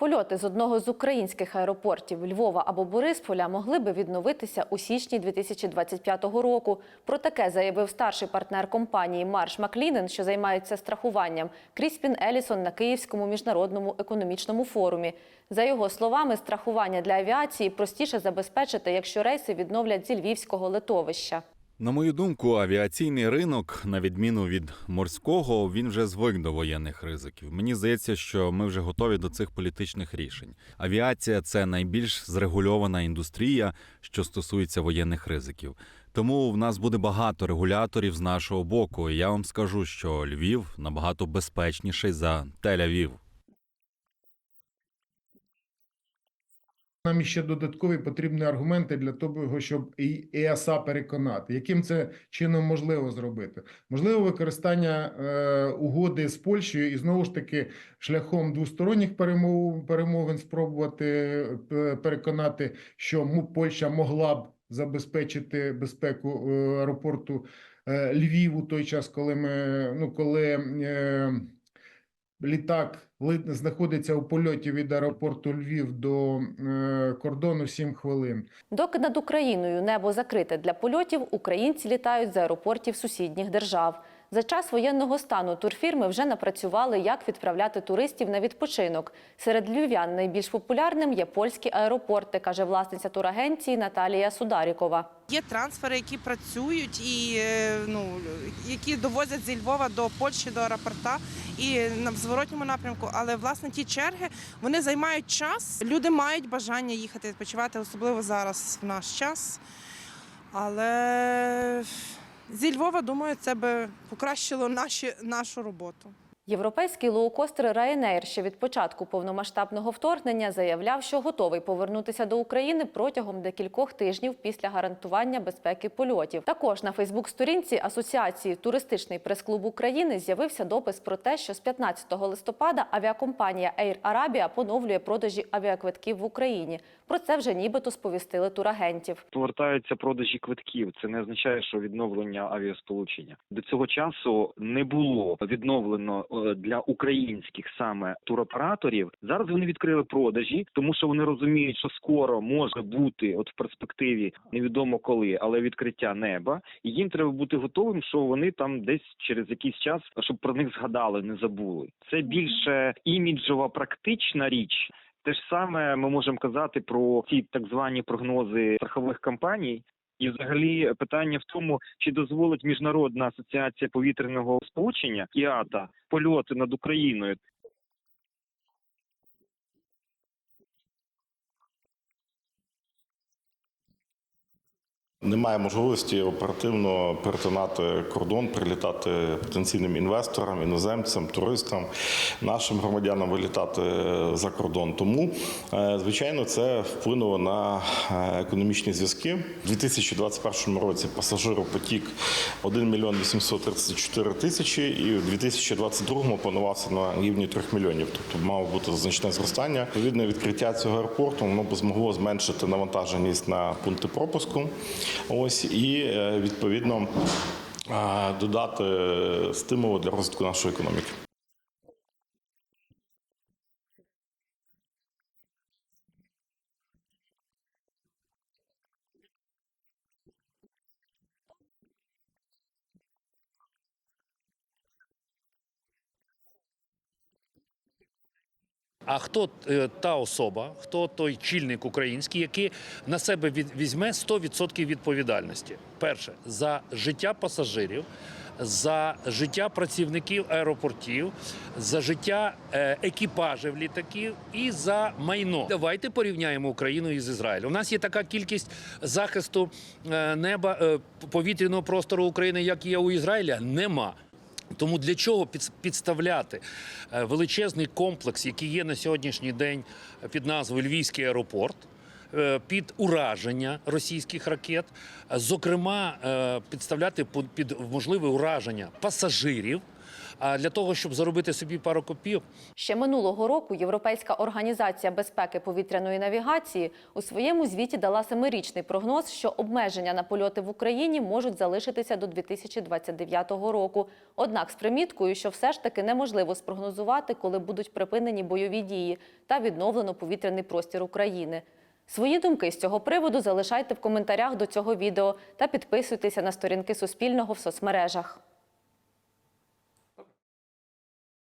Польоти з одного з українських аеропортів Львова або Борисполя могли би відновитися у січні 2025 року. Про таке заявив старший партнер компанії Марш Маклінен, що займається страхуванням, Кріспін Елісон на Київському міжнародному економічному форумі. За його словами, страхування для авіації простіше забезпечити, якщо рейси відновлять зі львівського литовища. На мою думку, авіаційний ринок, на відміну від морського, він вже звик до воєнних ризиків. Мені здається, що ми вже готові до цих політичних рішень. Авіація це найбільш зрегульована індустрія, що стосується воєнних ризиків. Тому в нас буде багато регуляторів з нашого боку. І я вам скажу, що Львів набагато безпечніший за Тель-Авів. Нам ще додаткові потрібні аргументи для того, щоб і ЕАСА переконати, яким це чином можливо зробити. Можливо, використання е, угоди з Польщею і знову ж таки шляхом двосторонніх перемов, перемовин спробувати е, переконати, що Польща могла б забезпечити безпеку е, аеропорту е, Львів у той час, коли ми ну коли. Е, Літак знаходиться у польоті від аеропорту Львів до е, кордону 7 хвилин. Доки над Україною небо закрите для польотів, українці літають з аеропортів сусідніх держав. За час воєнного стану турфірми вже напрацювали, як відправляти туристів на відпочинок. Серед львів'ян найбільш популярним є польські аеропорти, каже власниця турагенції Наталія Сударікова. Є трансфери, які працюють і е, ну які довозять зі Львова до Польщі, до аеропорта і на зворотньому напрямку. Але власне ті черги вони займають час. Люди мають бажання їхати відпочивати, особливо зараз в наш час. Але зі Львова, думаю, це би покращило наші, нашу роботу. Європейський лоукостер Ryanair ще від початку повномасштабного вторгнення заявляв, що готовий повернутися до України протягом декількох тижнів після гарантування безпеки польотів. Також на Фейсбук-сторінці Асоціації Туристичний прес-клуб України з'явився допис про те, що з 15 листопада авіакомпанія Air Arabia поновлює продажі авіаквитків в Україні. Про це вже нібито сповістили турагентів. повертаються продажі квитків. Це не означає, що відновлення авіасполучення до цього часу не було відновлено е, для українських саме туроператорів. Зараз вони відкрили продажі, тому що вони розуміють, що скоро може бути, от в перспективі невідомо коли, але відкриття неба. І їм треба бути готовим, що вони там десь через якийсь час, щоб про них згадали, не забули. Це більше іміджова практична річ. Те ж саме ми можемо казати про ці так звані прогнози страхових компаній. І, взагалі, питання в тому, чи дозволить міжнародна асоціація повітряного сполучення ІАТА польоти над Україною. Немає можливості оперативно перетинати кордон, прилітати потенційним інвесторам, іноземцям, туристам, нашим громадянам вилітати за кордон. Тому, е, звичайно, це вплинуло на е, економічні зв'язки. У 2021 році пасажиропотік 1 мільйон 834 тисячі, і у 2022 планувався на рівні 3 мільйонів. Тобто мало бути значне зростання. Відповідне відкриття цього аеропорту воно б змогло зменшити навантаженість на пункти пропуску. Ось і е, відповідно е, додати стимулу для розвитку нашої економіки. А хто е, та особа, хто той чільник український, який на себе візьме 100% відповідальності? Перше за життя пасажирів, за життя працівників аеропортів, за життя е, екіпажів літаків і за майно. Давайте порівняємо Україну із Ізраїлем. У нас є така кількість захисту е, неба повітряного простору України, як є у Ізраїля. Нема. Тому для чого підставляти е, величезний комплекс, який є на сьогоднішній день під назвою Львівський аеропорт, е, під ураження російських ракет, Е, зокрема, е, підставляти під- під можливе ураження пасажирів. Для того, щоб заробити собі пару копійок, Ще минулого року Європейська організація безпеки повітряної навігації у своєму звіті дала семирічний прогноз, що обмеження на польоти в Україні можуть залишитися до 2029 року. Однак з приміткою, що все ж таки неможливо спрогнозувати, коли будуть припинені бойові дії та відновлено повітряний простір України. Свої думки з цього приводу залишайте в коментарях до цього відео та підписуйтеся на сторінки Суспільного в соцмережах.